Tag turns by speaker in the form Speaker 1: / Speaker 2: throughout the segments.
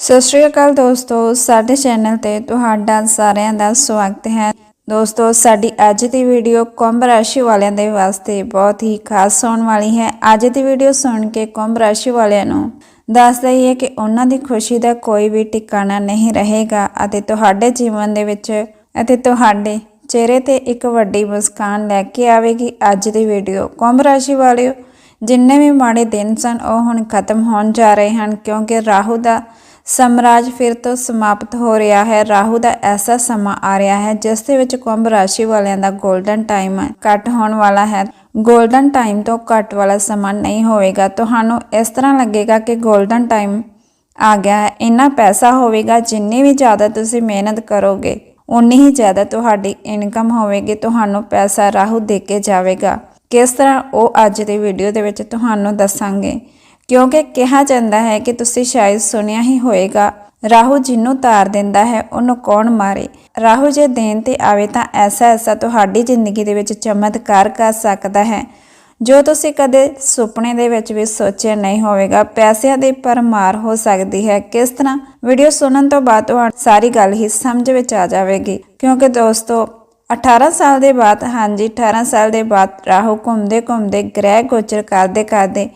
Speaker 1: ਸਤਿ ਸ਼੍ਰੀ ਅਕਾਲ ਦੋਸਤੋ, ਸਾਡੇ ਚੈਨਲ ਤੇ ਤੁਹਾਡਾ ਸਾਰਿਆਂ ਦਾ ਸਵਾਗਤ ਹੈ। ਦੋਸਤੋ, ਸਾਡੀ ਅੱਜ ਦੀ ਵੀਡੀਓ ਕੁੰਭ ਰਾਸ਼ੀ ਵਾਲਿਆਂ ਦੇ ਵਾਸਤੇ ਬਹੁਤ ਹੀ ਖਾਸ ਹੋਣ ਵਾਲੀ ਹੈ। ਅੱਜ ਦੀ ਵੀਡੀਓ ਸੁਣ ਕੇ ਕੁੰਭ ਰਾਸ਼ੀ ਵਾਲਿਆਂ ਨੂੰ ਦੱਸ ਹੀ ਕਿ ਉਹਨਾਂ ਦੀ ਖੁਸ਼ੀ ਦਾ ਕੋਈ ਵੀ ਟਿਕਾਣਾ ਨਹੀਂ ਰਹੇਗਾ ਅਤੇ ਤੁਹਾਡੇ ਜੀਵਨ ਦੇ ਵਿੱਚ ਅਤੇ ਤੁਹਾਡੇ ਚਿਹਰੇ ਤੇ ਇੱਕ ਵੱਡੀ ਮੁਸਕਾਨ ਲੈ ਕੇ ਆਵੇਗੀ ਅੱਜ ਦੀ ਵੀਡੀਓ ਕੁੰਭ ਰਾਸ਼ੀ ਵਾਲਿਓ। ਜਿੰਨੇ ਵੀ ਮਾੜੇ ਦਿਨ ਸਨ, ਉਹ ਹੁਣ ਖਤਮ ਹੋਣ ਜਾ ਰਹੇ ਹਨ ਕਿਉਂਕਿ ਰਾਹੂ ਦਾ ਸਮਰਾਜ ਫਿਰ ਤੋਂ ਸਮਾਪਤ ਹੋ ਰਿਹਾ ਹੈ। ਰਾਹੂ ਦਾ ਐਸਾ ਸਮਾਂ ਆ ਰਿਹਾ ਹੈ, ਜਿਸ ਦੇ ਵਿੱਚ ਕੁੰਭ ਰਾਸ਼ੀ ਵਾਲਿਆਂ ਦਾ 골ਡਨ ਟਾਈਮ ਕੱਟ ਹੋਣ ਵਾਲਾ ਹੈ। 골ਡਨ ਟਾਈਮ ਤੋਂ ਘੱਟ ਵਾਲਾ ਸਮਾਂ ਨਹੀਂ ਹੋਵੇਗਾ। ਤੁਹਾਨੂੰ ਇਸ ਤਰ੍ਹਾਂ ਲੱਗੇਗਾ ਕਿ 골ਡਨ ਟਾਈਮ ਆ ਗਿਆ ਹੈ। ਇੰਨਾ ਪੈਸਾ ਹੋਵੇਗਾ ਜਿੰਨੀ ਵੀ ਜ਼ਿਆਦਾ ਤੁਸੀਂ ਮਿਹਨਤ ਕਰੋਗੇ, ਉਨੀ ਹੀ ਜ਼ਿਆਦਾ ਤੁਹਾਡੀ ਇਨਕਮ ਹੋਵੇਗੀ। ਤੁਹਾਨੂੰ ਪੈਸਾ ਰਾਹੂ ਦੇ ਕੇ ਜਾਵੇਗਾ। ਕਿਸ ਤਰ੍ਹਾਂ ਉਹ ਅੱਜ ਦੀ ਵੀਡੀਓ ਦੇ ਵਿੱਚ ਤੁਹਾਨੂੰ ਦੱਸਾਂਗੇ। ਕਿਉਂਕਿ ਕਿਹਾ ਜਾਂਦਾ ਹੈ ਕਿ ਤੁਸੀਂ ਸ਼ਾਇਦ ਸੁਣਿਆ ਹੀ ਹੋਵੇਗਾ, ਰਾਹੂ ਜਿਹਨੂੰ ਤਾਰ ਦਿੰਦਾ ਹੈ, ਉਹਨੂੰ ਕੌਣ ਮਾਰੇ? ਰਾਹੂ ਜੇ ਦੇਣ ਤੇ ਆਵੇ ਤਾਂ ਐਸਾ ਐਸਾ ਤੁਹਾਡੀ ਜ਼ਿੰਦਗੀ ਦੇ ਵਿੱਚ ਚਮਤਕਾਰ ਕਰ ਸਕਦਾ ਹੈ। ਜੋ ਤੁਸੀਂ ਕਦੇ ਸੁਪਨੇ ਦੇ ਵਿੱਚ ਵੀ ਸੋਚਿਆ ਨਹੀਂ ਹੋਵੇਗਾ, ਪੈਸਿਆਂ ਦੀ ਪਰਮਾਰ ਹੋ ਸਕਦੀ ਹੈ। ਕਿਸ ਤਰ੍ਹਾਂ? ਵੀਡੀਓ ਸੁਣਨ ਤੋਂ ਬਾਅਦ ਤੁਹਾਨੂੰ ਸਾਰੀ ਗੱਲ ਹੀ ਸਮਝ ਵਿੱਚ ਆ ਜਾਵੇਗੀ। ਕਿਉਂਕਿ ਦੋਸਤੋ 18 ਸਾਲ ਦੇ ਬਾਅਦ, ਹਾਂਜੀ 18 ਸਾਲ ਦੇ ਬਾਅਦ ਰਾਹੂ ਘੁੰਮਦੇ ਘੁੰਮਦੇ ਗ੍ਰਹਿ ਗੋਚਰ ਕਰਦੇ ਕਰਦੇ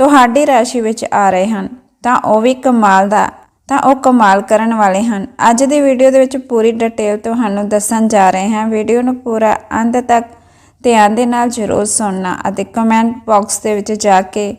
Speaker 1: ਤੁਹਾਡੀ ਰਾਸ਼ੀ ਵਿੱਚ ਆ ਰਹੇ ਹਨ। ਤਾਂ ਉਹ ਵੀ ਕਮਾਲ ਦਾ। ਤਾਂ ਉਹ ਕਮਾਲ ਕਰਨ ਵਾਲੇ ਹਨ। ਅੱਜ ਦੀ ਵੀਡੀਓ ਦੇ ਵਿੱਚ ਪੂਰੀ ਡਿਟੇਲ ਤੁਹਾਨੂੰ ਦੱਸਣ ਜਾ ਰਹੇ ਹਾਂ। ਵੀਡੀਓ ਨੂੰ ਪੂਰਾ ਅੰਤ ਤੱਕ ਧਿਆਨ ਦੇ ਨਾਲ ਜ਼ਰੂਰ ਸੁਣਨਾ ਅਤੇ ਕਮੈਂਟ ਬਾਕਸ ਦੇ ਵਿੱਚ ਜਾ ਕੇ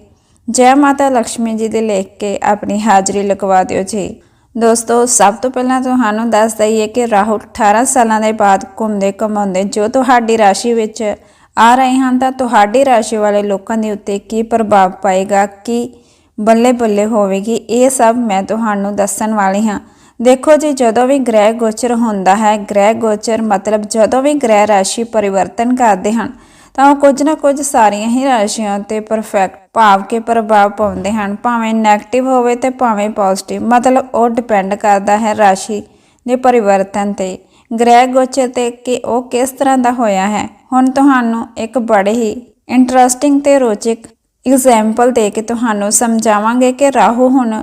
Speaker 1: ਜੈ ਮਾਤਾ ਲక్ష్ਮੀ ਜੀ ਦੇ ਲਿਖ ਕੇ ਆਪਣੀ ਹਾਜ਼ਰੀ ਲਗਵਾ ਦਿਓ ਜੀ। ਦੋਸਤੋ, ਸਭ ਤੋਂ ਪਹਿਲਾਂ ਤੁਹਾਨੂੰ ਦੱਸ ਦਈਏ ਕਿ ਰਾਹੂ 18 ਸਾਲਾਂ ਦੇ ਬਾਅਦ ਘੁੰਮਦੇ ਘਮਾਉਂਦੇ ਜੋ ਤੁਹਾਡੀ ਰਾਸ਼ੀ ਵਿੱਚ ਆ ਰਹੇ ਹਨ ਤਾਂ ਤੁਹਾਡੀ ਰਾਸ਼ੀ ਵਾਲੇ ਲੋਕਾਂ ਦੇ ਉੱਤੇ ਕੀ ਪ੍ਰਭਾਵ ਪਾਏਗਾ, ਕੀ ਬੱਲੇ ਬੱਲੇ ਹੋਵੇਗੀ, ਇਹ ਸਭ ਮੈਂ ਤੁਹਾਨੂੰ ਦੱਸਣ ਵਾਲੀ ਹਾਂ। ਦੇਖੋ ਜੀ, ਜਦੋਂ ਵੀ ਗ੍ਰਹਿ ਗੋਚਰ ਹੁੰਦਾ ਹੈ, ਗ੍ਰਹਿ ਗੋਚਰ ਮਤਲਬ ਜਦੋਂ ਵੀ ਗ੍ਰਹਿ ਰਾਸ਼ੀ ਪਰਿਵਰਤਨ ਕਰਦੇ ਹਨ, ਤਾਂ ਉਹ ਕੁਝ ਨਾ ਕੁਝ ਸਾਰੀਆਂ ਹੀ ਰਾਸ਼ੀਆਂ ਤੇ ਪਰਫੈਕਟ ਭਾਵ ਕੇ ਪ੍ਰਭਾਵ ਪਾਉਂਦੇ ਹਨ। ਭਾਵੇਂ 네ਗੇਟਿਵ ਹੋਵੇ ਤੇ ਭਾਵੇਂ ਪੋਜ਼ਿਟਿਵ ਮਤਲਬ ਉਹ ਡਿਪੈਂਡ ਕਰਦਾ ਹੈ ਰਾਸ਼ੀ ਦੇ ਪਰਿਵਰਤਨ ਤੇ। ਗ੍ਰਹਿ ਗੋਚਰ ਤੇ ਕਿ ਉਹ ਕਿਸ ਤਰ੍ਹਾਂ ਦਾ ਹੋਇਆ ਹੈ। ਹੁਣ ਤੁਹਾਨੂੰ ਇੱਕ ਬੜੇ ਹੀ ਇੰਟਰਸਟਿੰਗ ਤੇ ਰੋਚਕ ਐਗਜ਼ਾਮਪਲ ਦੇ ਕੇ ਤੁਹਾਨੂੰ ਸਮਝਾਵਾਂਗੇ ਕਿ ਰਾਹੂ ਹੁਣ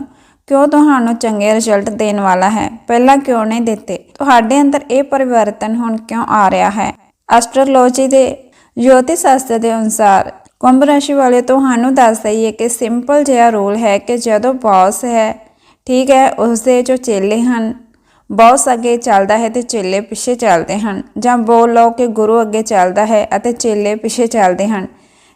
Speaker 1: ਕਿਉਂ ਤੁਹਾਨੂੰ ਚੰਗੇ ਰਿਜ਼ਲਟ ਦੇਣ ਵਾਲਾ ਹੈ। ਪਹਿਲਾਂ ਕਿਉਂ ਨਹੀਂ ਦਿੱਤੇ? ਤੁਹਾਡੇ ਅੰਦਰ ਇਹ ਪਰਿਵਰਤਨ ਹੁਣ ਕਿਉਂ ਆ ਰਿਹਾ ਹੈ? ਐਸਟ੍ਰੋਲੋਜੀ ਦੇ ਜੋਤਿਸ਼ ਸ਼ਾਸਤਰ ਦੇ ਅਨੁਸਾਰ ਕੁੰਭ ਰਾਸ਼ੀ ਵਾਲੇ ਤੁਹਾਨੂੰ ਦੱਸ ਦਈਏ ਕਿ ਸਿੰਪਲ ਜਿਹਾ ਰੂਲ ਹੈ ਕਿ ਜਦੋਂ ਬੌਸ ਹੈ, ਠੀਕ ਹੈ ਉਸ ਦੇ ਜੋ ਚੇਲੇ ਹਨ ਬੌਸ ਅੱਗੇ ਚੱਲਦਾ ਹੈ ਤੇ ਚੇਲੇ ਪਿੱਛੇ ਚੱਲਦੇ ਹਨ, ਜਾਂ ਬੋਲ ਲਓ ਕਿ ਗੁਰੂ ਅੱਗੇ ਚੱਲਦਾ ਹੈ ਅਤੇ ਚੇਲੇ ਪਿੱਛੇ ਚੱਲਦੇ ਹਨ।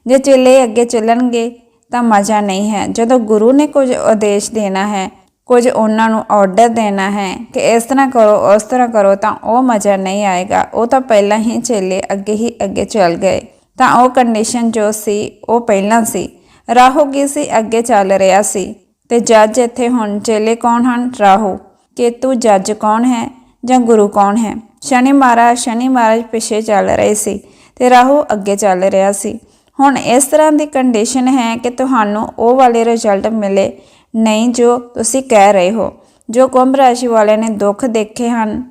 Speaker 1: ਜੇ ਚੇਲੇ ਅੱਗੇ ਚੱਲਣਗੇ, ਤਾਂ ਮਜ਼ਾ ਨਹੀਂ ਹੈ। ਜਦੋਂ ਗੁਰੂ ਨੇ ਕੁਝ ਆਦੇਸ਼ ਦੇਣਾ ਹੈ, ਕੁਝ ਉਹਨਾਂ ਨੂੰ ਆਰਡਰ ਦੇਣਾ ਹੈ ਕਿ ਇਸ ਤਰ੍ਹਾਂ ਕਰੋ, ਉਸ ਤਰ੍ਹਾਂ ਕਰੋ, ਤਾਂ ਉਹ ਮਜ਼ਾ ਨਹੀਂ ਆਏਗਾ। ਉਹ ਤਾਂ ਪਹਿਲਾਂ ਹੀ ਚੇਲੇ ਅੱਗੇ ਹੀ ਅੱਗੇ ਚੱਲ ਗਏ। ਤਾਂ ਉਹ ਕੰਡੀਸ਼ਨ ਜੋ ਸੀ, ਉਹ ਪਹਿਲਾਂ ਸੀ। ਰਾਹੂ ਕੀ ਸੀ? ਅੱਗੇ ਚੱਲ ਰਿਹਾ ਸੀ। ਤੇ ਜੱਜ ਇੱਥੇ ਹੁਣ, ਚੇਲੇ ਕੌਣ ਹਨ? ਰਾਹੂ। ਕਿ ਤੂੰ ਜੱਜ ਕੌਣ ਹੈ ਜਾਂ ਗੁਰੂ ਕੌਣ ਹੈ? ਸ਼ਨੀ ਮਹਾਰਾਜ ਸ਼ਨੀ ਮਹਾਰਾਜ ਪਿੱਛੇ ਚੱਲ ਰਹੇ ਸੀ ਤੇ ਰਾਹੂ ਅੱਗੇ ਚੱਲ ਰਿਹਾ ਸੀ। ਹੁਣ ਇਸ ਤਰ੍ਹਾਂ ਦੀ ਕੰਡੀਸ਼ਨ ਹੈ ਕਿ ਤੁਹਾਨੂੰ ਉਹ ਵਾਲੇ ਰਿਜ਼ਲਟ ਮਿਲੇ ਨਹੀਂ ਜੋ ਤੁਸੀਂ ਕਹਿ ਰਹੇ ਹੋ। ਜੋ ਕੁੰਭ ਰਾਸ਼ੀ ਵਾਲਿਆਂ ਨੇ ਦੁੱਖ ਦੇਖੇ ਹਨ,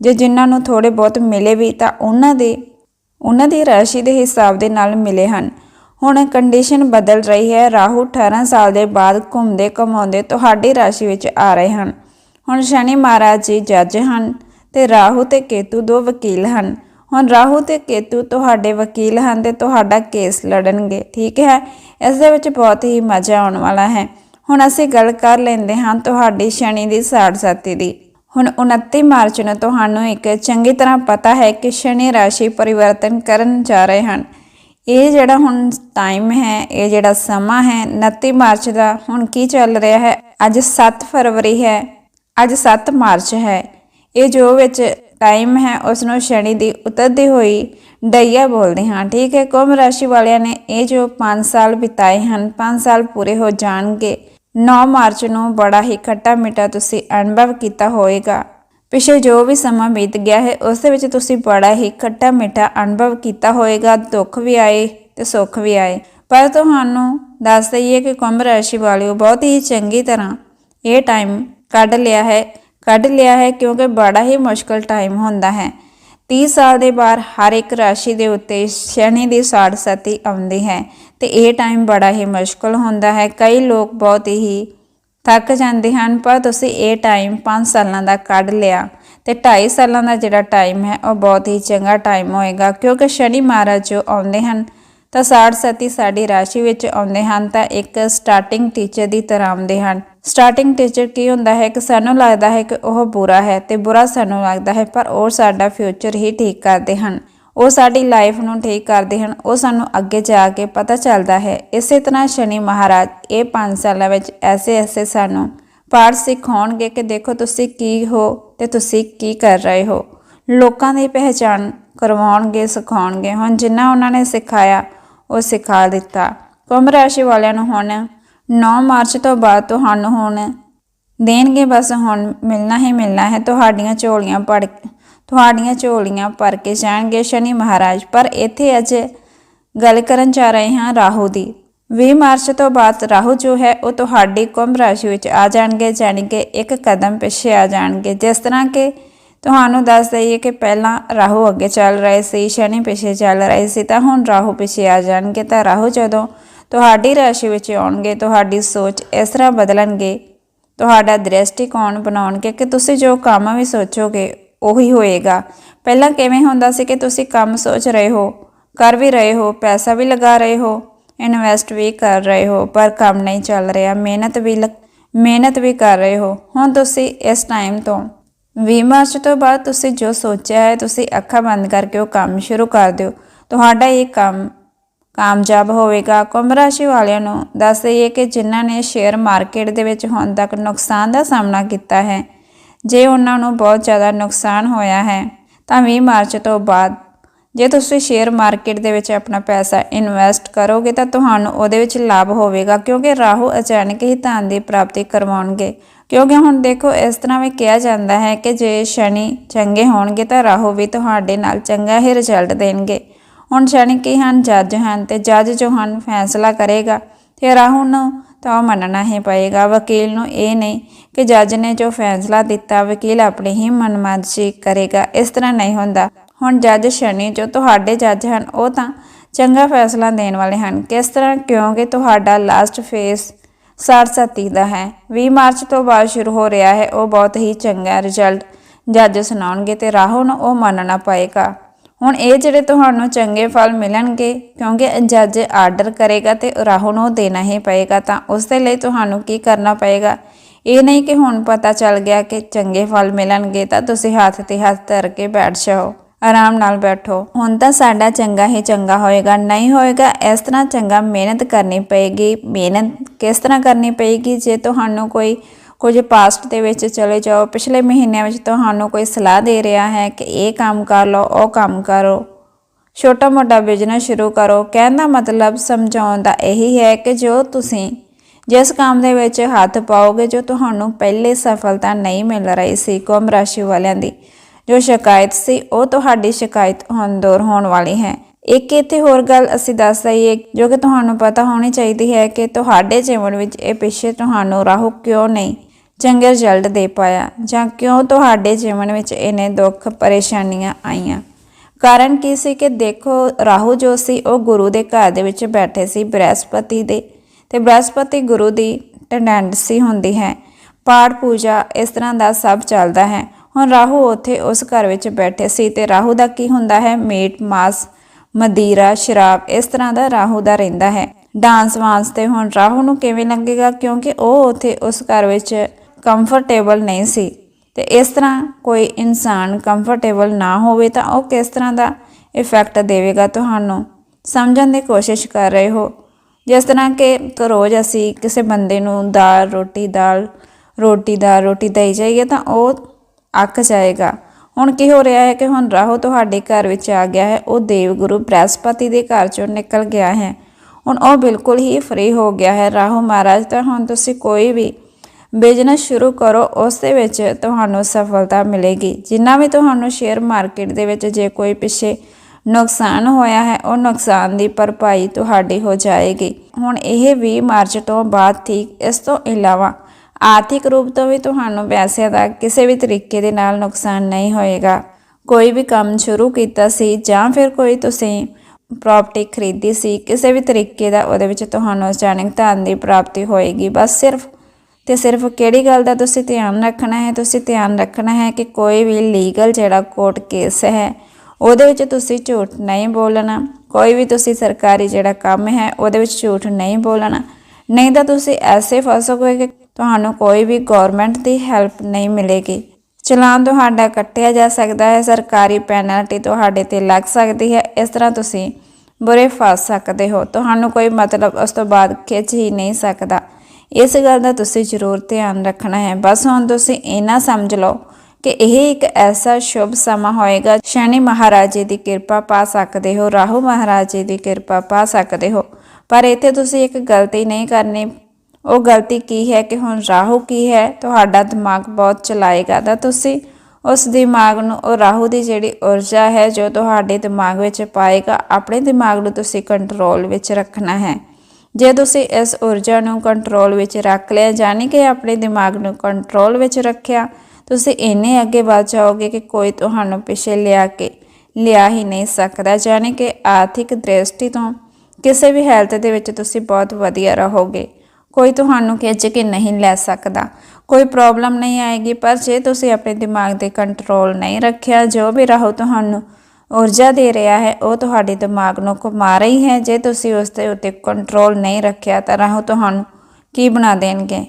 Speaker 1: ਜੇ ਜਿਨ੍ਹਾਂ ਨੂੰ ਥੋੜੇ ਬਹੁਤ ਮਿਲੇ ਵੀ ਤਾਂ ਉਹਨਾਂ ਦੇ, ਉਹਨਾਂ ਦੀ ਰਾਸ਼ੀ ਦੇ ਹਿਸਾਬ ਦੇ ਨਾਲ ਮਿਲੇ ਹਨ। ਹੁਣ ਕੰਡੀਸ਼ਨ ਬਦਲ ਰਹੀ ਹੈ। ਰਾਹੂ 18 ਸਾਲ ਦੇ ਬਾਅਦ ਘੁੰਮਦੇ ਘਮਾਉਂਦੇ ਤੁਹਾਡੀ ਰਾਸ਼ੀ ਵਿੱਚ ਆ ਰਹੇ ਹਨ। ਹੁਣ ਸ਼ਨੀ ਮਹਾਰਾਜ ਜੀ ਜੱਜ ਹਨ ਤੇ ਰਾਹੂ ਤੇ ਕੇਤੂ ਦੋ ਵਕੀਲ ਹਨ। ਹੁਣ ਰਾਹੂ ਤੇ ਕੇਤੂ ਤੁਹਾਡੇ ਵਕੀਲ ਹਨ ਤੇ ਤੁਹਾਡਾ ਕੇਸ ਲੜਨਗੇ, ਠੀਕ ਹੈ? ਇਸ ਦੇ ਵਿੱਚ ਬਹੁਤ ਹੀ ਮਜ਼ਾ ਆਉਣ ਵਾਲਾ ਹੈ। ਹੁਣ ਅਸੀਂ ਗੱਲ ਕਰ ਲੈਂਦੇ ਹਾਂ ਤੁਹਾਡੀ ਸ਼ਨੀ ਦੀ ਸਾੜ ਸਾਤੀ ਦੀ। ਹੁਣ 29 ਮਾਰਚ ਨੂੰ ਤੁਹਾਨੂੰ ਇੱਕ ਚੰਗੀ ਤਰ੍ਹਾਂ ਪਤਾ ਹੈ ਕਿ ਸ਼ਨੀ ਰਾਸ਼ੀ ਪਰਿਵਰਤਨ ਕਰਨ ਜਾ ਰਹੇ ਹਨ। ਇਹ ਜਿਹੜਾ ਹੁਣ ਟਾਈਮ ਹੈ, ਇਹ ਜਿਹੜਾ ਸਮਾਂ ਹੈ 29 ਮਾਰਚ ਦਾ ਹੁਣ ਕੀ ਚੱਲ ਰਿਹਾ ਹੈ? ਅੱਜ 7 ਫਰਵਰੀ ਹੈ। ਅੱਜ 7 ਮਾਰਚ ਹੈ। ਇਹ ਜੋ ਵਿੱਚ ਟਾਈਮ ਹੈ ਉਸ ਨੂੰ ਸ਼ਨੀ ਦੀ ਉਤਰਦੀ ਹੋਈ ਡਈਆ ਬੋਲਦੇ ਹਾਂ। ਠੀਕ ਹੈ, ਕੁੰਭ ਰਾਸ਼ੀ ਵਾਲਿਆਂ ਨੇ ਇਹ ਜੋ 5 ਸਾਲ ਬਿਤਾਏ ਹਨ 5 ਸਾਲ ਪੂਰੇ ਹੋ ਜਾਣਗੇ। 9 ਮਾਰਚ ਨੂੰ ਬੜਾ ਹੀ ਖੱਟਾ ਮਿੱਠਾ ਤੁਸੀਂ ਅਨੁਭਵ ਕੀਤਾ ਹੋਵੇਗਾ। ਪਿਛੇ ਜੋ ਵੀ ਸਮਾਂ ਬੀਤ ਗਿਆ ਹੈ, ਉਸ ਦੇ ਵਿੱਚ ਤੁਸੀਂ ਬੜਾ ਹੀ ਖੱਟਾ ਮਿੱਠਾ ਅਨੁਭਵ ਕੀਤਾ ਹੋਵੇਗਾ। ਦੁੱਖ ਵੀ ਆਏ ਤੇ ਸੁੱਖ ਵੀ ਆਏ। ਪਰ ਤੁਹਾਨੂੰ ਦੱਸ ਦਈਏ ਕਿ ਕੁੰਭ ਰਾਸ਼ੀ ਵਾਲਿਓ ਬਹੁਤ ਹੀ ਚੰਗੀ ਤਰ੍ਹਾਂ ਇਹ ਟਾਈਮ ਕੱਢ ਲਿਆ ਹੈ। ਕੱਢ ਲਿਆ ਹੈ ਕਿਉਂਕਿ ਬੜਾ ਹੀ ਮੁਸ਼ਕਲ ਟਾਈਮ ਹੁੰਦਾ ਹੈ। 30 ਸਾਲ ਦੇ ਬਾਅਦ ਹਰ ਇੱਕ ਰਾਸ਼ੀ ਦੇ ਉੱਤੇ ਸ਼ਨੀ ਦੀ ਸਾੜ ਸਤੀ ਆਉਂਦੀ ਹੈ ਤੇ ਇਹ ਟਾਈਮ ਬੜਾ ਹੀ ਮੁਸ਼ਕਲ ਹੁੰਦਾ ਹੈ। ਕਈ ਲੋਕ ਬਹੁਤ ਹੀ ਥੱਕ ਜਾਂਦੇ ਹਨ, ਪਰ ਤੁਸੀਂ ਇਹ ਟਾਈਮ 5 ਸਾਲਾਂ ਦਾ ਕੱਢ ਲਿਆ ਤੇ 2.5 ਸਾਲਾਂ ਦਾ ਜਿਹੜਾ ਟਾਈਮ ਹੈ, ਉਹ ਬਹੁਤ ਹੀ ਚੰਗਾ ਟਾਈਮ ਹੋਏਗਾ ਕਿਉਂਕਿ ਸ਼ਨੀ ਮਹਾਰਾਜ ਜੋ ਆਉਂਦੇ ਹਨ ਤਾਂ ਸਾੜ ਸਤੀ ਸਾਡੀ ਰਾਸ਼ੀ ਵਿੱਚ ਆਉਂਦੇ ਹਨ ਤਾਂ ਇੱਕ ਸਟਾਰਟਿੰਗ ਟੀਚਰ ਦੀ ਤਰ੍ਹਾਂ ਆਉਂਦੇ ਹਨ। ਸਟਾਰਟਿੰਗ ਟੀਚਰ ਕੀ ਹੁੰਦਾ ਹੈ? ਕਿ ਸਾਨੂੰ ਲੱਗਦਾ ਹੈ ਕਿ ਉਹ ਬੁਰਾ ਹੈ ਤੇ ਬੁਰਾ ਸਾਨੂੰ ਲੱਗਦਾ ਹੈ, ਪਰ ਉਹ ਸਾਡਾ ਫਿਊਚਰ ਹੀ ਠੀਕ ਕਰਦੇ ਹਨ। ਉਹ ਸਾਡੀ ਲਾਈਫ ਨੂੰ ਠੀਕ ਕਰਦੇ ਹਨ, ਉਹ ਸਾਨੂੰ ਅੱਗੇ ਜਾ ਕੇ ਪਤਾ ਚੱਲਦਾ ਹੈ। ਇਸੇ ਤਰ੍ਹਾਂ ਸ਼ਨੀ ਮਹਾਰਾਜ ਇਹ 5 ਸਾਲਾਂ ਵਿੱਚ ਐਸੇ ਐਸੇ ਸਾਨੂੰ ਪਾਠ ਸਿਖਾਉਣਗੇ ਕਿ ਦੇਖੋ ਤੁਸੀਂ ਕੀ ਹੋ ਤੇ ਤੁਸੀਂ ਕੀ ਕਰ ਰਹੇ ਹੋ। ਲੋਕਾਂ ਦੀ ਪਹਿਚਾਣ ਕਰਵਾਉਣਗੇ, ਸਿਖਾਉਣਗੇ। ਹੁਣ ਜਿੰਨਾ ਉਹਨਾਂ ਨੇ ਸਿਖਾਇਆ ਉਹ ਸਿਖਾ ਦਿੱਤਾ। ਕੁੰਭ ਰਾਸ਼ੀ ਵਾਲਿਆਂ ਨੂੰ ਹੁਣ 9 ਮਾਰਚ ਤੋਂ ਬਾਅਦ ਤੁਹਾਨੂੰ ਹੁਣ ਦੇਣਗੇ। ਬਸ ਹੁਣ ਮਿਲਣਾ ਹੀ ਮਿਲਣਾ ਹੈ। ਤੁਹਾਡੀਆਂ ਝੋਲੀਆਂ ਪੜ ਤੁਹਾਡੀਆਂ ਝੋਲੀਆਂ ਭਰ ਕੇ ਜਾਣਗੇ ਸ਼ਨੀ ਮਹਾਰਾਜ। ਪਰ ਇੱਥੇ ਅੱਜ ਗੱਲ ਕਰਨ ਜਾ ਰਹੇ ਹਾਂ ਰਾਹੂ ਦੀ। 20 ਮਾਰਚ ਤੋਂ ਬਾਅਦ ਰਾਹੂ ਜੋ ਹੈ, ਉਹ ਤੁਹਾਡੀ ਕੁੰਭ ਰਾਸ਼ੀ ਵਿੱਚ ਆ ਜਾਣਗੇ। ਜਾਣੀ ਕਿ ਇੱਕ ਕਦਮ ਪਿੱਛੇ ਆ ਜਾਣਗੇ। ਜਿਸ ਤਰ੍ਹਾਂ ਕਿ ਤੁਹਾਨੂੰ ਦੱਸ ਦਈਏ ਕਿ ਪਹਿਲਾਂ ਰਾਹੂ ਅੱਗੇ ਚੱਲ ਰਹੇ ਸੀ, ਸ਼ਨੀ ਪਿੱਛੇ ਚੱਲ ਰਹੇ ਸੀ, ਤਾਂ ਹੁਣ ਰਾਹੂ ਪਿੱਛੇ ਆ ਜਾਣਗੇ। ਤਾਂ ਰਾਹੂ ਜਦੋਂ ਤੁਹਾਡੀ ਰਾਸ਼ੀ ਵਿੱਚ ਆਉਣਗੇ, ਤੁਹਾਡੀ ਸੋਚ ਇਸ ਤਰ੍ਹਾਂ ਬਦਲਣਗੇ। ਤੁਹਾਡਾ ਦ੍ਰਿਸ਼ਟੀਕੋਣ ਬਣਾਉਣਗੇ ਕਿ ਤੁਸੀਂ ਜੋ ਕੰਮ ਵੀ ਸੋਚੋਗੇ, ਉਹੀ ਹੋਏਗਾ। ਪਹਿਲਾਂ ਕਿਵੇਂ ਹੁੰਦਾ ਸੀ ਕਿ ਤੁਸੀਂ ਕੰਮ ਸੋਚ ਰਹੇ ਹੋ, ਕਰ ਵੀ ਰਹੇ ਹੋ, ਪੈਸਾ ਵੀ ਲਗਾ ਰਹੇ ਹੋ ਇਨਵੈਸਟ ਵੀ ਕਰ ਰਹੇ ਹੋ, ਪਰ ਕੰਮ ਨਹੀਂ ਚੱਲ ਰਿਹਾ, ਮਿਹਨਤ ਵੀ ਲਗ- ਮਿਹਨਤ ਵੀ ਕਰ ਰਹੇ ਹੋ। ਹੁਣ ਤੁਸੀਂ ਇਸ ਟਾਈਮ ਤੋਂ 20 ਮਾਰਚ ਤੋਂ ਬਾਅਦ ਤੁਸੀਂ ਜੋ ਸੋਚਿਆ ਹੈ, ਤੁਸੀਂ ਅੱਖਾਂ ਬੰਦ ਕਰਕੇ ਉਹ ਕੰਮ ਸ਼ੁਰੂ ਕਰ ਦਿਓ। ਤੁਹਾਡਾ ਇਹ ਕੰਮ ਕਾਮਯਾਬ ਹੋਵੇਗਾ। ਕੁੰਭ ਰਾਸ਼ੀ ਵਾਲਿਆਂ ਨੂੰ ਦੱਸ ਦਈਏ ਕਿ ਜਿਨ੍ਹਾਂ ਨੇ ਸ਼ੇਅਰ ਮਾਰਕੀਟ ਦੇ ਵਿੱਚ ਹੁਣ ਤੱਕ ਨੁਕਸਾਨ ਦਾ ਸਾਹਮਣਾ ਕੀਤਾ ਹੈ, ਜੇ ਉਹਨਾਂ ਨੂੰ ਬਹੁਤ ਜ਼ਿਆਦਾ ਨੁਕਸਾਨ ਹੋਇਆ ਹੈ, ਤਾਂ 20 ਮਾਰਚ ਤੋਂ ਬਾਅਦ ਜੇ ਤੁਸੀਂ ਸ਼ੇਅਰ ਮਾਰਕੀਟ ਦੇ ਵਿੱਚ ਆਪਣਾ ਪੈਸਾ ਇਨਵੈਸਟ ਕਰੋਗੇ ਤਾਂ ਤੁਹਾਨੂੰ ਉਹਦੇ ਵਿੱਚ ਲਾਭ ਹੋਵੇਗਾ, ਕਿਉਂਕਿ ਰਾਹੂ ਅਚਾਨਕ ਹੀ ਧਨ ਦੀ ਪ੍ਰਾਪਤੀ ਕਰਵਾਉਣਗੇ। ਕਿਉਂਕਿ ਹੁਣ ਦੇਖੋ, ਇਸ ਤਰ੍ਹਾਂ ਵੀ ਕਿਹਾ ਜਾਂਦਾ ਹੈ ਕਿ ਜੇ ਸ਼ਨੀ ਚੰਗੇ ਹੋਣਗੇ ਤਾਂ ਰਾਹੂ ਵੀ ਤੁਹਾਡੇ ਨਾਲ ਚੰਗਾ ਹੀ ਰਿਜ਼ਲਟ ਦੇਣਗੇ। ਹੁਣ ਸ਼ਨੀ ਕੀ ਹਨ? ਜੱਜ ਹਨ ਤੇ ਜੱਜ ਜੋ ਹਨ ਫੈਸਲਾ ਕਰੇਗਾ ਤੇ ਰਾਹੂ ਨੂੰ ਤਾਂ ਉਹ ਮੰਨਣਾ ਹੀ ਪਏਗਾ। ਵਕੀਲ ਨੂੰ ਇਹ ਨਹੀਂ ਕਿ ਜੱਜ ਨੇ ਜੋ ਫੈਸਲਾ ਦਿੱਤਾ, ਵਕੀਲ ਆਪਣੀ ਹੀ ਮਨਮਰਜ਼ੀ ਕਰੇਗਾ। ਇਸ ਤਰ੍ਹਾਂ ਨਹੀਂ ਹੁੰਦਾ। ਹੁਣ ਜੱਜ ਸ਼ਨੀ ਜੋ ਤੁਹਾਡੇ ਜੱਜ ਹਨ, ਉਹ ਤਾਂ ਚੰਗਾ ਫੈਸਲਾ ਦੇਣ ਵਾਲੇ ਹਨ। ਕਿਸ ਤਰ੍ਹਾਂ ਕਿਉਂਕਿ ਤੁਹਾਡਾ ਲਾਸਟ ਫੇਸ ਸਾੜ ਸਤੀ ਦਾ ਹੈ। 20 ਮਾਰਚ ਤੋਂ ਬਾਅਦ ਸ਼ੁਰੂ ਹੋ ਰਿਹਾ ਹੈ। ਉਹ ਬਹੁਤ ਹੀ ਚੰਗਾ ਰਿਜ਼ਲਟ ਜੱਜ ਸੁਣਾਉਣਗੇ ਤੇ ਰਾਹੂ ਨੂੰ ਉਹ ਮੰਨਣਾ ਪਏਗਾ। ਹੁਣ ਇਹ ਜਿਹੜੇ ਤੁਹਾਨੂੰ ਚੰਗੇ ਫਲ ਮਿਲਣਗੇ, ਕਿਉਂਕਿ ਜੱਜ ਆਰਡਰ ਕਰੇਗਾ ਤੇ ਰਾਹੂ ਨੂੰ ਉਹ ਦੇਣਾ ਹੀ ਪਏਗਾ, ਤਾਂ ਉਸ ਦੇ ਲਈ ਤੁਹਾਨੂੰ ਕੀ ਕਰਨਾ ਪਏਗਾ? ਇਹ ਨਹੀਂ ਕਿ ਹੁਣ ਪਤਾ ਚੱਲ ਗਿਆ ਕਿ ਚੰਗੇ ਫਲ ਮਿਲਣਗੇ, ਤਾਂ ਤੁਸੀਂ ਹੱਥ ਤੇ ਹੱਥ ਧਰ ਕੇ ਬੈਠ ਜਾਓ। ਆਰਾਮ ਨਾਲ ਬੈਠੋ। ਹੁਣ ਤਾਂ ਸਾਡਾ ਚੰਗਾ ਹੀ ਚੰਗਾ ਹੋਏਗਾ, ਨਹੀਂ ਹੋਏਗਾ, ਇਸ ਤਰ੍ਹਾਂ ਚੰਗਾ ਮਿਹਨਤ ਕਰਨੀ ਪਏਗੀ। ਮਿਹਨਤ ਕਿਸ ਤਰ੍ਹਾਂ ਕਰਨੀ ਪਏਗੀ? ਜੇ ਤੁਹਾਨੂੰ ਕੋਈ ਕੁਝ ਪਾਸਟ ਦੇ ਵਿੱਚ ਚਲੇ ਜਾਓ, ਪਿਛਲੇ ਮਹੀਨਿਆਂ ਵਿੱਚ ਤੁਹਾਨੂੰ ਕੋਈ ਸਲਾਹ ਦੇ ਰਿਹਾ ਹੈ ਕਿ ਇਹ ਕੰਮ ਕਰ ਲਓ, ਉਹ ਕੰਮ ਕਰੋ। ਛੋਟਾ ਮੋਟਾ ਬਿਜ਼ਨਸ ਸ਼ੁਰੂ ਕਰੋ। ਕਹਿਣ ਦਾ ਮਤਲਬ ਸਮਝਾਉਣ ਦਾ ਇਹੀ ਹੈ ਕਿ ਜੋ ਤੁਸੀਂ ਜਿਸ ਕੰਮ ਦੇ ਵਿੱਚ ਹੱਥ ਪਾਓਗੇ, ਜੋ ਤੁਹਾਨੂੰ ਪਹਿਲੇ ਸਫਲਤਾ ਨਹੀਂ ਮਿਲ ਰਹੀ ਸੀ, ਕੁੰਭ ਰਾਸ਼ੀ ਵਾਲਿਆਂ ਦੀ ਜੋ ਸ਼ਿਕਾਇਤ ਸੀ, ਉਹ ਤੁਹਾਡੀ ਸ਼ਿਕਾਇਤ ਹੁਣ ਦੂਰ ਹੋਣ ਵਾਲੀ ਹੈ। ਇੱਕ ਇੱਥੇ ਹੋਰ ਗੱਲ ਅਸੀਂ ਦੱਸ ਦਈਏ, ਜੋ ਕਿ ਤੁਹਾਨੂੰ ਪਤਾ ਹੋਣੀ ਚਾਹੀਦੀ ਹੈ ਕਿ ਤੁਹਾਡੇ ਜੀਵਨ ਵਿੱਚ ਇਹ ਪਿੱਛੇ ਤੁਹਾਨੂੰ ਰਾਹੂ ਕਿਉਂ ਨਹੀਂ, ਚੰਗੇ ਰਿਜ਼ਲਟ ਦੇ ਪਾਇਆ ਜਾਂ ਕਿਉਂ ਤੁਹਾਡੇ ਜੀਵਨ ਵਿੱਚ ਇਹਨੇ ਦੁੱਖ, ਪਰੇਸ਼ਾਨੀਆਂ ਆਈਆਂ। ਕਾਰਨ ਕੀ ਸੀ ਕਿ ਦੇਖੋ, ਰਾਹੂ ਜੋ ਸੀ, ਉਹ ਗੁਰੂ ਦੇ ਘਰ ਦੇ ਵਿੱਚ ਬੈਠੇ ਸੀ, ਬ੍ਰਹਸਪਤੀ ਦੇ। ਤੇ ਬ੍ਰਹਸਪਤੀ ਗੁਰੂ ਦੀ ਟੈਂਡੈਂਸੀ ਹੁੰਦੀ ਹੈ। ਪਾਠ ਪੂਜਾ ਇਸ ਤਰ੍ਹਾਂ ਦਾ ਸਭ ਚੱਲਦਾ ਹੈ। ਹੁਣ ਰਾਹੂ ਉੱਥੇ ਉਸ ਘਰ ਵਿੱਚ ਬੈਠੇ ਸੀ ਤੇ ਰਾਹੂ ਦਾ ਕੀ ਹੁੰਦਾ ਹੈ? ਮੀਟ, ਮਾਸ, ਮਦੀਰਾ, ਸ਼ਰਾਬ, ਇਸ ਤਰ੍ਹਾਂ ਦਾ ਰਾਹੂ ਦਾ ਰਹਿੰਦਾ ਹੈ। ਡਾਂਸ ਵਾਂਸ ਤੇ ਹੁਣ ਰਾਹੂ ਨੂੰ ਕਿਵੇਂ ਲੱਗੇਗਾ? ਕਿਉਂਕਿ ਉਹ ਉੱਥੇ ਉਸ ਘਰ ਵਿੱਚ ਕੰਫਰਟੇਬਲ ਨਹੀਂ ਸੀ। ਤੇ ਇਸ ਤਰ੍ਹਾਂ ਕੋਈ ਇਨਸਾਨ ਕੰਫਰਟੇਬਲ ਨਾ ਹੋਵੇ ਤਾਂ ਉਹ ਕਿਸ ਤਰ੍ਹਾਂ ਦਾ ਇਫੈਕਟ ਦੇਵੇਗਾ ਤੁਹਾਨੂੰ? ਸਮਝਣ ਦੀ ਕੋਸ਼ਿਸ਼ ਕਰ ਰਹੇ ਹੋ। ਜਿਸ ਤਰ੍ਹਾਂ ਕਿ ਰੋਜ਼ ਅਸੀਂ ਕਿਸੇ ਬੰਦੇ ਨੂੰ ਦਾਲ, ਰੋਟੀ ਦਾਲ ਰੋਟੀ ਦਾਲ ਰੋਟੀ ਦੇਈ ਜਾਈਏ ਤਾਂ ਉਹ ਅੱਕ ਜਾਏਗਾ। ਹੁਣ ਕੀ ਹੋ ਰਿਹਾ ਹੈ ਕਿ ਹੁਣ ਰਾਹੂ ਤੁਹਾਡੇ ਘਰ ਵਿੱਚ ਆ ਗਿਆ ਹੈ। ਉਹ ਦੇਵ ਗੁਰੂ ਬ੍ਰਹਸਪਤੀ ਦੇ ਘਰ ਚੋਂ ਨਿਕਲ ਗਿਆ ਹੈ। ਹੁਣ ਉਹ ਬਿਲਕੁਲ ਹੀ ਫ੍ਰੀ ਹੋ ਗਿਆ ਹੈ। ਰਾਹੂ ਮਹਾਰਾਜ, ਤਾਂ ਹੁਣ ਤੁਸੀਂ ਕੋਈ ਵੀ ਬਿਜ਼ਨਸ ਸ਼ੁਰੂ ਕਰੋ, ਉਸ ਦੇ ਵਿੱਚ ਤੁਹਾਨੂੰ ਸਫਲਤਾ ਮਿਲੇਗੀ। ਜਿੰਨਾ ਵੀ ਤੁਹਾਨੂੰ ਸ਼ੇਅਰ ਮਾਰਕੀਟ ਦੇ ਵਿੱਚ ਜੇ ਕੋਈ ਪਿੱਛੇ ਨੁਕਸਾਨ ਹੋਇਆ ਹੈ, ਉਹ ਨੁਕਸਾਨ ਦੀ ਭਰਪਾਈ ਤੁਹਾਡੀ ਹੋ ਜਾਏਗੀ। ਹੁਣ ਇਹ 20 ਮਾਰਚ ਤੋਂ ਬਾਅਦ ਠੀਕ ਇਸ ਤੋਂ ਇਲਾਵਾ ਆਰਥਿਕ ਰੂਪ ਤੋਂ ਵੀ ਤੁਹਾਨੂੰ ਪੈਸਿਆਂ ਦਾ ਕਿਸੇ ਵੀ ਤਰੀਕੇ ਦੇ ਨਾਲ ਨੁਕਸਾਨ ਨਹੀਂ ਹੋਏਗਾ। ਕੋਈ ਵੀ ਕੰਮ ਸ਼ੁਰੂ ਕੀਤਾ ਸੀ ਜਾਂ ਫਿਰ ਕੋਈ ਤੁਸੀਂ ਪ੍ਰਾਪਰਟੀ ਖਰੀਦੀ ਸੀ, ਕਿਸੇ ਵੀ ਤਰੀਕੇ ਦਾ ਉਹਦੇ ਵਿੱਚ ਤੁਹਾਨੂੰ ਅਚਾਨਕ ਧਨ ਦੀ ਪ੍ਰਾਪਤੀ ਹੋਏਗੀ। ਬਸ ਸਿਰਫ ਤੇ ਸਿਰਫ ਕਿਹੜੀ ਗੱਲ ਦਾ ਤੁਸੀਂ ਧਿਆਨ ਰੱਖਣਾ ਹੈ? ਤੁਸੀਂ ਧਿਆਨ ਰੱਖਣਾ ਹੈ ਕਿ ਕੋਈ ਵੀ ਲੀਗਲ ਜਿਹੜਾ ਕੋਰਟ ਕੇਸ ਹੈ, ਉਹਦੇ ਵਿੱਚ ਤੁਸੀਂ ਝੂਠ ਨਹੀਂ ਬੋਲਣਾ। ਕੋਈ ਵੀ ਤੁਸੀਂ ਸਰਕਾਰੀ ਜਿਹੜਾ ਕੰਮ ਹੈ, ਉਹਦੇ ਵਿੱਚ ਝੂਠ ਨਹੀਂ ਬੋਲਣਾ। ਨਹੀਂ ਤਾਂ ਤੁਸੀਂ ਐਸੇ ਫਸੋਗੇ ਕਿ ਤੁਹਾਨੂੰ ਕੋਈ ਵੀ ਗਵਰਨਮੈਂਟ ਦੀ ਹੈਲਪ ਨਹੀਂ ਮਿਲੇਗੀ। ਚਲਾਨ ਤੁਹਾਡਾ ਕੱਟਿਆ ਜਾ ਸਕਦਾ ਹੈ, ਸਰਕਾਰੀ ਪੈਨਲਟੀ ਤੁਹਾਡੇ ਤੇ ਲੱਗ ਸਕਦੀ ਹੈ। ਇਸ ਤਰ੍ਹਾਂ ਤੁਸੀਂ ਬੁਰੇ ਫਸ ਸਕਦੇ ਹੋ। ਤੁਹਾਨੂੰ ਕੋਈ ਮਤਲਬ ਉਸ ਤੋਂ ਬਾਅਦ ਖਿੱਚ ਹੀ ਨਹੀਂ ਸਕਦਾ। ਇਸ ਗੱਲ ਦਾ ਤੁਸੀਂ ਜ਼ਰੂਰ ਧਿਆਨ ਰੱਖਣਾ ਹੈ। ਬਸ ਹੁਣ ਤੁਸੀਂ ਇਹਨਾਂ ਸਮਝ ਲਓ ਕਿ ਇਹ ਇੱਕ ਐਸਾ ਸ਼ੁਭ ਸਮਾਂ ਹੋਏਗਾ, ਸ਼ਨੀ ਮਹਾਰਾਜ ਜੀ ਦੀ ਕਿਰਪਾ ਪਾ ਸਕਦੇ ਹੋ, ਰਾਹੂ ਮਹਾਰਾਜ ਜੀ ਦੀ ਕਿਰਪਾ ਪਾ ਸਕਦੇ ਹੋ। ਪਰ ਇੱਥੇ ਤੁਸੀਂ ਇੱਕ ਗਲਤੀ ਨਹੀਂ ਕਰਨੀ। ਉਹ ਗਲਤੀ ਕੀ ਹੈ ਕਿ ਹੁਣ ਰਾਹੂ ਕੀ ਹੈ? ਤੁਹਾਡਾ ਦਿਮਾਗ ਬਹੁਤ ਚਲਾਏਗਾ। ਤਾਂ ਤੁਸੀਂ ਉਸ ਦਿਮਾਗ ਨੂੰ, ਉਹ ਰਾਹੂ ਦੀ ਜਿਹੜੀ ਊਰਜਾ ਹੈ, ਜੋ ਤੁਹਾਡੇ ਦਿਮਾਗ ਵਿੱਚ ਪਾਏਗਾ, ਆਪਣੇ ਦਿਮਾਗ ਨੂੰ ਤੁਸੀਂ ਕੰਟਰੋਲ ਵਿੱਚ ਰੱਖਣਾ ਹੈ। ਜੇ ਤੁਸੀਂ ਇਸ ਊਰਜਾ ਨੂੰ ਕੰਟਰੋਲ ਵਿੱਚ ਰੱਖ ਲਿਆ ਜਾਨੀ ਕਿ ਆਪਣੇ ਦਿਮਾਗ ਨੂੰ ਕੰਟਰੋਲ ਵਿੱਚ ਰੱਖਿਆ, ਤੁਸੀਂ ਇੰਨੇ ਅੱਗੇ ਵੱਧ ਜਾਓਗੇ ਕਿ ਕੋਈ ਤੁਹਾਨੂੰ ਪਿੱਛੇ ਲਿਆ ਕੇ, ਲਿਆ ਹੀ ਨਹੀਂ ਸਕਦਾ। ਜਾਨੀ ਕਿ ਆਰਥਿਕ ਦ੍ਰਿਸ਼ਟੀ ਤੋਂ ਕਿਸੇ ਵੀ ਹੈਲਥ ਦੇ ਵਿੱਚ ਤੁਸੀਂ ਬਹੁਤ ਵਧੀਆ ਰਹੋਗੇ। ਕੋਈ ਤੁਹਾਨੂੰ ਖਿੱਚ ਕੇ ਨਹੀਂ ਲੈ ਸਕਦਾ। ਕੋਈ ਪ੍ਰੋਬਲਮ ਨਹੀਂ ਆਏਗੀ, ਪਰ ਜੇ ਤੁਸੀਂ ਆਪਣੇ ਦਿਮਾਗ ਦੇ ਕੰਟਰੋਲ ਨਹੀਂ ਰੱਖਿਆ, ਜੋ ਵੀ ਰਹੋ ਤੁਹਾਨੂੰ ਊਰਜਾ ਦੇ ਰਿਹਾ ਹੈ, ਉਹ ਤੁਹਾਡੇ ਦਿਮਾਗ ਨੂੰ ਘੁਮਾ ਰਹੀ ਹੈ। ਜੇ ਤੁਸੀਂ ਉਸ ਦੇ ਉੱਤੇ ਕੰਟਰੋਲ ਨਹੀਂ ਰੱਖਿਆ, ਤਾਂ ਰਾਹੂ ਤੁਹਾਨੂੰ ਕੀ ਬਣਾ ਦੇਣਗੇ?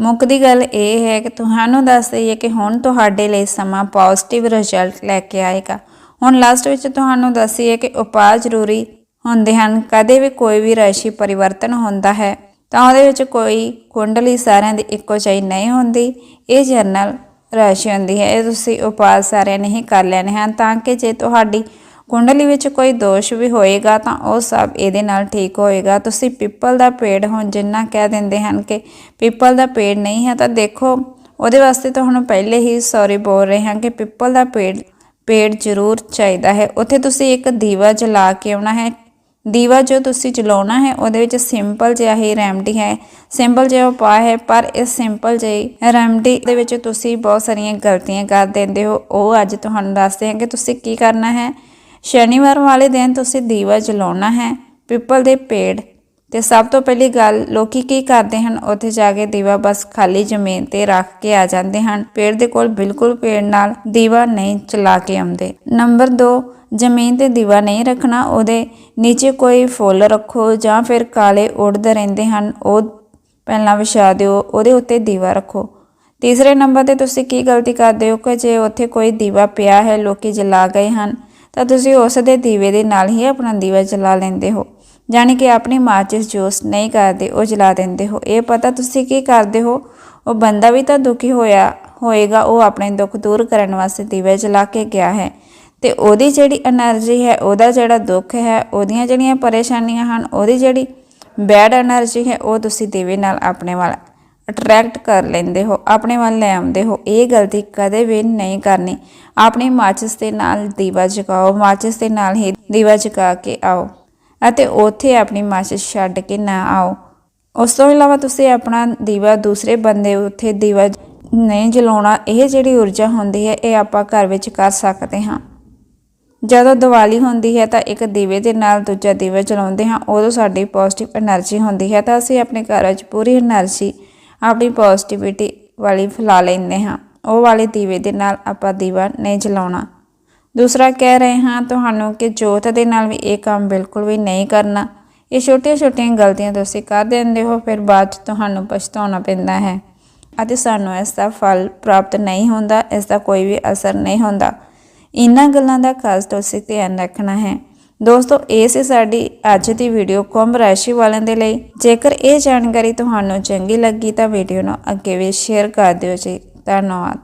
Speaker 1: ਮੁੱਖ ਦੀ ਗੱਲ ਇਹ ਹੈ ਕਿ ਤੁਹਾਨੂੰ ਦੱਸ ਦਈਏ ਕਿ ਹੁਣ ਤੁਹਾਡੇ ਲਈ ਸਮਾਂ ਪੋਜ਼ਿਟਿਵ ਰਿਜ਼ਲਟ ਲੈ ਕੇ ਆਏਗਾ। ਹੁਣ ਲਾਸਟ ਵਿੱਚ ਤੁਹਾਨੂੰ ਦੱਸੀਏ ਕਿ ਉਪਾਅ ਜ਼ਰੂਰੀ ਹੁੰਦੇ ਹਨ। ਕਦੇ ਵੀ ਕੋਈ ਵੀ ਰਾਸ਼ੀ ਪਰਿਵਰਤਨ ਹੁੰਦਾ ਹੈ। ਤਾਂ ਉਹਦੇ ਵਿੱਚ ਕੋਈ ਕੁੰਡਲੀ ਸਾਰਿਆਂ ਦੀ ਇੱਕੋ ਜਿਹੀ ਨਹੀਂ ਹੁੰਦੀ। ਇਹ ਜਨਰਲ ਰਾਸ਼ੀ ਹੁੰਦੀ ਹੈ। ਇਹ ਤੁਸੀਂ ਉਪਾਅ ਸਾਰਿਆਂ ਨੇ ਹੀ ਕਰ ਲੈਣੇ ਹਨ। ਤਾਂ ਕਿ ਜੇ ਤੁਹਾਡੀ ਕੁੰਡਲੀ ਵਿੱਚ ਕੋਈ ਦੋਸ਼ ਵੀ ਹੋਏਗਾ ਤਾਂ ਉਹ ਸਭ ਇਹਦੇ ਨਾਲ ਠੀਕ ਹੋਏਗਾ। ਤੁਸੀਂ ਪਿੱਪਲ ਦਾ ਪੇੜ ਹੁਣ ਜਿੰਨਾ ਕਹਿ ਦਿੰਦੇ ਹਨ ਕਿ ਪਿੱਪਲ ਦਾ ਪੇੜ ਨਹੀਂ ਹੈ, ਤਾਂ ਦੇਖੋ, ਉਹਦੇ ਵਾਸਤੇ ਤੁਹਾਨੂੰ ਪਹਿਲੇ ਹੀ ਸੌਰੀ ਬੋਲ ਰਹੇ ਹਾਂ ਕਿ ਪਿੱਪਲ ਦਾ ਪੇੜ ਪੇੜ ਜ਼ਰੂਰ ਚਾਹੀਦਾ ਹੈ। ਉੱਥੇ ਤੁਸੀਂ ਇੱਕ ਦੀਵਾ ਜਲਾ ਕੇ ਆਉਣਾ ਹੈ। ਦੀਵਾ ਜੋ ਤੁਸੀਂ ਜਲਾਉਣਾ ਹੈ, ਉਹਦੇ ਵਿੱਚ ਸਿੰਪਲ ਜਿਹਾ ਹੀ ਰੈਮਡੀ ਹੈ। ਸਿੰਪਲ ਜਿਹਾ ਉਪਾਅ ਹੈ, ਪਰ ਇਸ ਸਿੰਪਲ ਜਿਹੀ ਰੈਮਡੀ ਦੇ ਵਿੱਚ ਤੁਸੀਂ ਬਹੁਤ ਸਾਰੀਆਂ ਗਲਤੀਆਂ ਕਰ ਦਿੰਦੇ ਹੋ। ਉਹ ਅੱਜ ਤੁਹਾਨੂੰ ਦੱਸਦੇ ਹਾਂ ਕਿ ਤੁਸੀਂ ਕੀ ਕਰਨਾ ਹੈ। ਸ਼ਨੀਵਾਰ ਵਾਲੇ ਦਿਨ ਤੁਸੀਂ ਦੀਵਾ ਜਲਾਉਣਾ ਹੈ, ਪਿੱਪਲ ਦੇ ਪੇੜ। ਤੇ ਸਭ ਤੋਂ ਪਹਿਲੀ ਗੱਲ, ਲੋਕੀ ਕੀ ਕਰਦੇ ਹਨ? ਉੱਥੇ ਜਾ ਕੇ ਦੀਵਾ ਬਸ ਖਾਲੀ ਜ਼ਮੀਨ ਤੇ ਰੱਖ ਕੇ ਆ ਜਾਂਦੇ ਹਨ। ਪੇੜ ਦੇ ਕੋਲ ਬਿਲਕੁਲ ਪੇੜ ਨਾਲ ਦੀਵਾ ਨਹੀਂ ਚਲਾ ਕੇ ਆਉਂਦੇ। ਨੰਬਰ 2 ਜ਼ਮੀਨ ਤੇ ਦੀਵਾ ਨਹੀਂ ਰੱਖਣਾ, ਉਹਦੇ ਨੀਚੇ ਕੋਈ ਫੁੱਲ ਰੱਖੋ ਜਾਂ ਫਿਰ ਕਾਲੇ ਉੜਦੇ ਰਹਿੰਦੇ ਹਨ, ਉਹ ਪਹਿਲਾਂ ਵਿਛਾ ਦਿਓ, ਉਹਦੇ ਉੱਤੇ ਦੀਵਾ ਰੱਖੋ। ਤੀਸਰੇ ਨੰਬਰ ਤੇ ਤੁਸੀਂ ਕੀ ਗਲਤੀ ਕਰਦੇ ਹੋ ਕਿ ਜੇ ਉੱਥੇ ਕੋਈ ਦੀਵਾ ਪਿਆ ਹੈ, ਲੋਕੀ ਜਲਾ ਗਏ ਹਨ, ਤਾਂ ਤੁਸੀਂ ਉਸ ਦੇ ਦੀਵੇ ਦੇ ਨਾਲ ਹੀ ਆਪਣਾ ਦੀਵਾ ਜਲਾ ਲੈਂਦੇ ਹੋ। ਜਾਣੀ ਕਿ ਆਪਣੀ ਮਾਚਿਸ ਜੋਸ ਨਹੀਂ ਕਰਦੇ, ਉਹ ਜਲਾ ਦਿੰਦੇ ਹੋ। ਇਹ ਪਤਾ ਤੁਸੀਂ ਕੀ ਕਰਦੇ ਹੋ? ਉਹ ਬੰਦਾ ਵੀ ਤਾਂ ਦੁਖੀ ਹੋਇਆ, ਹੋਏਗਾ, ਉਹ ਆਪਣੇ ਦੁੱਖ ਦੂਰ ਕਰਨ ਵਾਸਤੇ ਦੀਵੇ ਜਲਾ ਕੇ ਗਿਆ ਹੈ। ਤੇ ਉਹਦੀ ਜਿਹੜੀ એનર્ਜੀ ਹੈ, ਉਹਦਾ ਜਿਹੜਾ ਦੁੱਖ ਹੈ, ਉਹਦੀਆਂ ਜਿਹੜੀਆਂ ਪਰੇਸ਼ਾਨੀਆਂ ਹਨ, ਉਹਦੀ ਜਿਹੜੀ ਬੈਡ એનર્ਜੀ ਹੈ, ਉਹ ਤੁਸੀਂ ਦੇਵੇ ਨਾਲ ਆਪਣੇ ਵੱਲ ਅਟਰੈਕਟ ਕਰ ਲੈਂਦੇ ਹੋ, ਆਪਣੇ ਵੱਲ ਲੈ ਆਉਂਦੇ ਹੋ। ਇਹ ਗਲਤੀ ਕਦੇ ਵੀ ਨਹੀਂ ਕਰਨੀ। ਆਪਣੇ ਮਾਚਿਸ ਦੇ ਨਾਲ ਦੀਵਾ ਜਗਾਓ, ਮਾਚਿਸ ਦੇ ਨਾਲ ਹੀ ਦੀਵਾ ਜਗਾ ਕੇ ਆਓ ਅਤੇ ਉੱਥੇ ਆਪਣੀ ਮਾਚਿਸ ਛੱਡ ਕੇ ਨਾ ਆਓ। ਉਸ ਤੋਂ ਇਲਾਵਾ ਤੁਸੀਂ ਆਪਣਾ ਦੀਵਾ ਦੂਸਰੇ ਬੰਦੇ ਉੱਥੇ ਦੀਵਾ ਨਹੀਂ ਜਲਾਉਣਾ, ਇਹ ਜਿਹੜੀ ਊਰਜਾ ਹੁੰਦੀ ਹੈ, ਇਹ ਆਪਾਂ ਘਰ ਵਿੱਚ ਕਰ ਸਕਦੇ ਹਾਂ। ਜਦੋਂ ਦੀਵਾਲੀ ਹੁੰਦੀ ਹੈ ਤਾਂ ਇੱਕ ਦੀਵੇ ਦੇ ਨਾਲ ਦੂਜਾ ਦੀਵਾ ਜਲਾਉਂਦੇ ਹਾਂ, ਉਦੋਂ ਸਾਡੀ ਪੋਜ਼ਿਟਿਵ એનર્ਜੀ ਹੁੰਦੀ ਹੈ ਤਾਂ ਅਸੀਂ ਆਪਣੇ ਘਰ ਵਿੱਚ ਪੂਰੀ એનર્ਜੀ ਆਪਣੀ ਪੋਜ਼ਿਟਿਵਿਟੀ ਵਾਲੀ ਫੈਲਾ ਲੈਂਦੇ ਹਾਂ। ਉਹ ਵਾਲੇ ਦੀਵੇ ਦੇ ਨਾਲ ਆਪਾਂ ਦੀਵਾ ਨਹੀਂ ਜਲਾਉਣਾ। ਦੂਸਰਾ ਕਹਿ ਰਹੇ ਹਾਂ ਤੁਹਾਨੂੰ ਕਿ ਜੋਤ ਦੇ ਨਾਲ ਵੀ ਇਹ ਕੰਮ ਬਿਲਕੁਲ ਵੀ ਨਹੀਂ ਕਰਨਾ। ਇਹ ਛੋਟੀਆਂ-ਛੋਟੀਆਂ ਗਲਤੀਆਂ ਤੁਸੀਂ ਕਰ ਦਿੰਦੇ ਹੋ, ਫਿਰ ਬਾਅਦ ਚ ਤੁਹਾਨੂੰ ਪਛਤਾਉਣਾ ਪੈਂਦਾ ਹੈ। ਅਤੇ ਸਾਨੂੰ ਇਸ ਦਾ ਫਲ ਪ੍ਰਾਪਤ ਨਹੀਂ ਹੁੰਦਾ, ਇਸ ਦਾ ਕੋਈ ਵੀ ਅਸਰ ਨਹੀਂ ਹੁੰਦਾ। ਇਹਨਾਂ ਗੱਲਾਂ ਦਾ ਖਾਸ ਤੌਰ 'ਤੇ ਧਿਆਨ ਰੱਖਣਾ ਹੈ। ਦੋਸਤੋ ਇਹ ਸੀ ਸਾਡੀ ਅੱਜ ਦੀ ਵੀਡੀਓ ਕੁੰਭ ਰਾਸ਼ੀ ਵਾਲਿਆਂ ਦੇ ਲਈ। ਜੇਕਰ ਇਹ ਜਾਣਕਾਰੀ ਤੁਹਾਨੂੰ ਚੰਗੀ ਲੱਗੀ ਤਾਂ ਵੀਡੀਓ ਨੂੰ ਅੱਗੇ ਵੀ ਸ਼ੇਅਰ ਕਰ ਦਿਓ ਜੀ। ਧੰਨਵਾਦ।